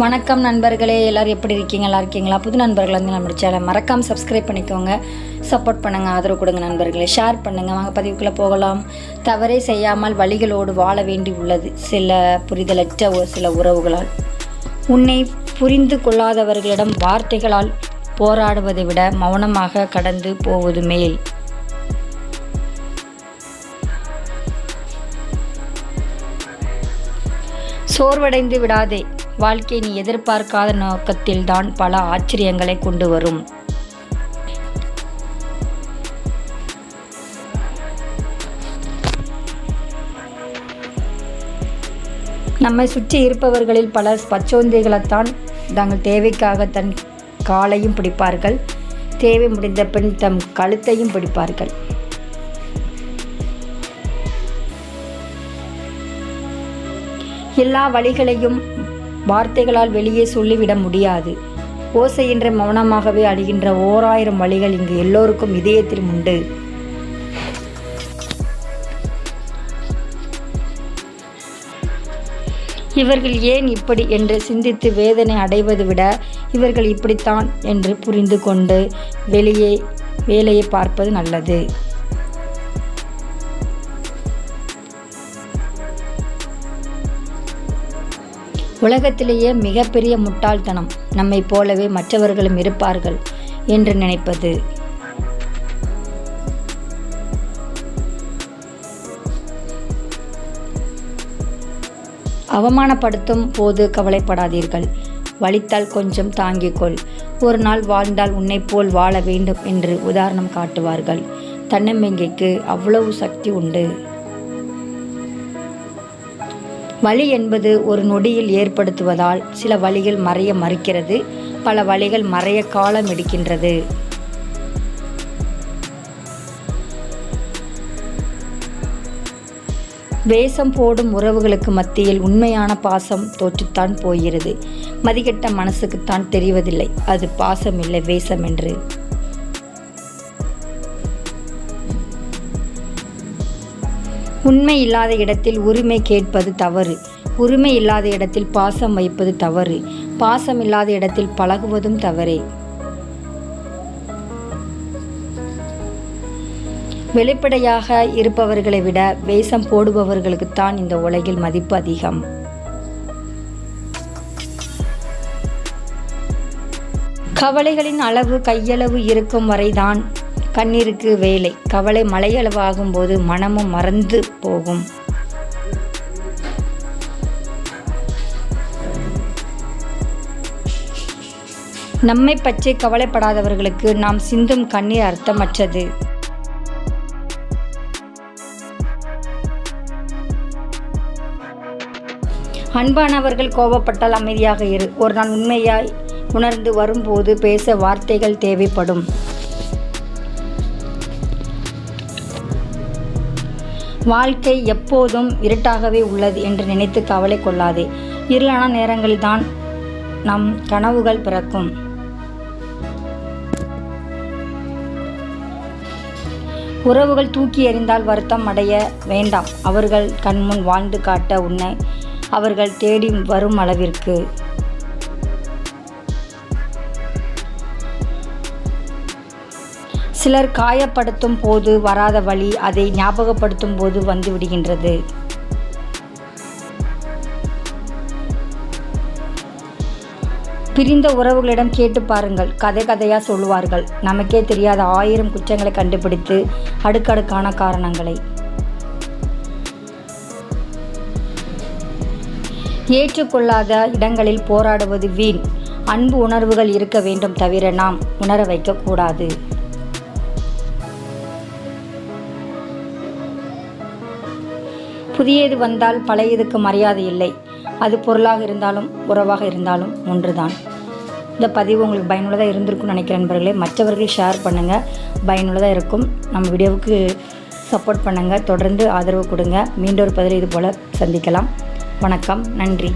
வணக்கம் நண்பர்களே எல்லோரும் எப்படி இருக்கீங்க? நல்லா இருக்கீங்களா? புது நண்பர்கள் வந்து நம்ம சேனல் மறக்காமல் சப்ஸ்கிரைப் பண்ணிக்கோங்க. சப்போர்ட் பண்ணுங்கள் ஆதரவு கொடுங்க நண்பர்களே. ஷேர் பண்ணுங்கள் வாங்க பதிவுக்குள்ளே போகலாம். தவறே செய்யாமல் வழிகளோடு வாழ வேண்டி உள்ளது. சில புரிதலற்ற ஒரு சில உறவுகளால். உன்னை புரிந்து கொள்ளாதவர்களிடம் வார்த்தைகளால் போராடுவதை விட மௌனமாக கடந்து போவது மேல். சோர்வடைந்து விடாதே. வாழ்க்கை நீ எதிர்பார்க்காத நோக்கத்தில்தான் பல ஆச்சரியங்களை கொண்டு வரும். நம்மை சுற்றி இருப்பவர்களில் பலர் பச்சோந்திகளைத்தான் தங்கள் தேவைக்காக தன் காலையும் பிடிப்பார்கள். தேவை முடிந்த பின் தம் கழுத்தையும் பிடிப்பார்கள். எல்லா வழிகளையும் வார்த்தைகளால் வெளியே சொல்லிவிட முடியாது. ஓசையின்றி மௌனமாகவே அழிகின்ற ஓராயிரம் வழிகள் இங்கு எல்லோருக்கும் இதயத்தில் உண்டு. இவர்கள் ஏன் இப்படி என்று சிந்தித்து வேதனை அடைவது விட இவர்கள் இப்படித்தான் என்று புரிந்து கொண்டு வெளியே வேலையை பார்ப்பது நல்லது. உலகத்திலேயே மிகப்பெரிய முட்டாள்தனம் நம்மை போலவே மற்றவர்களும் இருப்பார்கள் என்று நினைப்பது. அவமானப்படுத்தும் போது கவலைப்படாதீர்கள். வலித்தால் கொஞ்சம் தாங்கிக்கொள். ஒரு நாள் வாழ்ந்தால் உன்னை போல் வாழ வேண்டும் என்று உதாரணம் காட்டுவார்கள். தன்னம்பிக்கைக்கு அவ்வளவு சக்தி உண்டு. வலி என்பது ஒரு நொடியில் ஏற்படுத்துவதால் சில வழிகள் மறைய மறுக்கிறது பல வழிகள் மறைய காலம் எடுக்கின்றது. வேஷம் போடும் உறவுகளுக்கு மத்தியில் உண்மையான பாசம் தோற்றுத்தான் போகிறது. மதிக்கெட்ட மனசுக்குத்தான் தெரிவதில்லை. அது பாசம் இல்லை வேஷம் என்று. உண்மை இல்லாத இடத்தில் உரிமை கேட்பது தவறு. உரிமை இல்லாத இடத்தில் பாசம் வைப்பது தவறு. பாசம் இல்லாத இடத்தில் பழகுவதும் தவறே. வெளிப்படையாக இருப்பவர்களை விட வேஷம் போடுபவர்களுக்குத்தான் இந்த உலகில் மதிப்பு அதிகம். கவலைகளின் அளவு கையளவு இருக்கும் வரைதான் கண்ணீருக்கு வேலை. கவலை மலையளவாகும் போது மனமும் மறந்து போகும். நம்மை பற்றி கவலைப்படாதவர்களுக்கு நாம் சிந்தும் கண்ணீர் அர்த்தமற்றது. அன்பானவர்கள் கோபப்பட்டால் அமைதியாக இரு. ஒரு நாள் உண்மையாய் உணர்ந்து வரும்போது பேச வார்த்தைகள் தேவைப்படும். வாழ்க்கை எப்போதும் இருட்டாகவே உள்ளது என்று நினைத்து கவலை கொள்ளாதே. இருளான நேரங்களில்தான் நம் கனவுகள் பிறக்கும். உறவுகள் தூக்கி எறிந்தால் வருத்தம் அடைய வேண்டாம். அவர்கள் கண்முன் வாழ்ந்து காட்ட உன்னை அவர்கள் தேடி வரும் அளவிற்கு. சிலர் காயப்படுத்தும் போது வராத வழி அதை ஞாபகப்படுத்தும் போது வந்து விடுகின்றது. பிரிந்த உறவுகளிடம் கேட்டு பாருங்கள். கதை கதையாக சொல்லுவார்கள். நமக்கே தெரியாத ஆயிரம் குற்றங்களை கண்டுபிடித்து அடுக்கடுக்கான காரணங்களை. ஏற்றுக்கொள்ளாத இடங்களில் போராடுவது வீண். அன்பு உணர்வுகள் இருக்க வேண்டும் தவிர நாம் உணர வைக்கக்கூடாது. புதியது வந்தால் பழையதுக்கு மரியாதை இல்லை. அது பொருளாக இருந்தாலும் உறவாக இருந்தாலும் ஒன்றுதான். இந்த பதிவு உங்களுக்கு பயனுள்ளதாக இருந்திருக்கும்னு நினைக்கிறேன் நண்பர்களே. மற்றவர்கள் ஷேர் பண்ணுங்கள் பயனுள்ளதாக இருக்கும். நம்ம வீடியோவுக்கு சப்போர்ட் பண்ணுங்கள் தொடர்ந்து ஆதரவு கொடுங்க. மீண்டும் ஒரு பதில் இது போல் சந்திக்கலாம். வணக்கம். நன்றி.